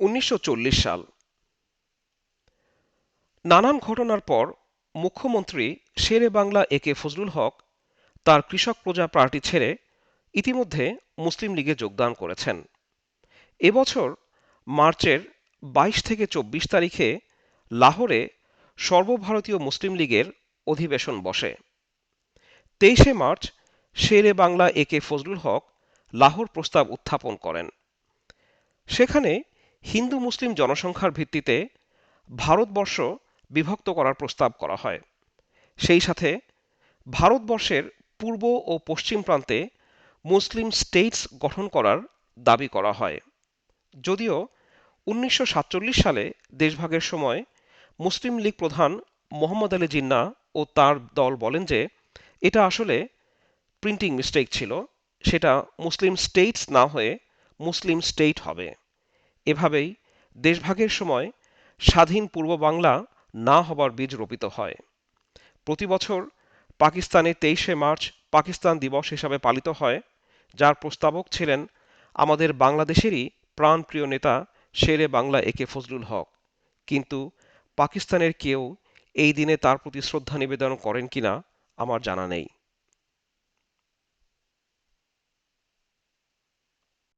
উনিশশো চল্লিশ সাল। নানান ঘটনার পর মুখ্যমন্ত্রী শেরে বাংলা এ কে ফজলুল হক তার কৃষক প্রজা পার্টি ছেড়ে ইতিমধ্যে মুসলিম লীগে যোগদান করেছেন। এবছর মার্চের বাইশ থেকে চব্বিশ তারিখে লাহোরে সর্বভারতীয় মুসলিম লীগের অধিবেশন বসে। তেইশে March Sher-e Bangla A K Fazlul Huq Lahore প্রস্তাব উত্থাপন করেন। সেখানে হিন্দু মুসলিম জনসংখ্যার ভিত্তিতে ভারতবর্ষ বিভক্ত করার প্রস্তাব করা হয়। সেই সাথে ভারতবর্ষের পূর্ব ও পশ্চিম প্রান্তে মুসলিম স্টেটস গঠন করার দাবি করা হয়। যদিও উনিশশো সাতচল্লিশ সালে দেশভাগের সময় মুসলিম লীগ প্রধান মোহাম্মদ আলী জিন্না ও তার দল বলেন যে এটা আসলে প্রিন্টিং মিস্টেক ছিল, সেটা মুসলিম স্টেটস না হয়ে মুসলিম স্টেট হবে। এভাবেই দেশভাগের সময় স্বাধীন পূর্ব বাংলা না হবার বীজ রোপিত হয়। প্রতি বছর পাকিস্তানে তেইশে মার্চ পাকিস্তান দিবস হিসাবে পালিত হয়, যার প্রস্তাবক ছিলেন আমাদের বাংলাদেশেরই প্রাণপ্রিয় নেতা শেরে বাংলা একে ফজলুল হক। কিন্তু পাকিস্তানের কেউ এই দিনে তার প্রতি শ্রদ্ধা নিবেদন করেন কিনা আমার জানা নেই।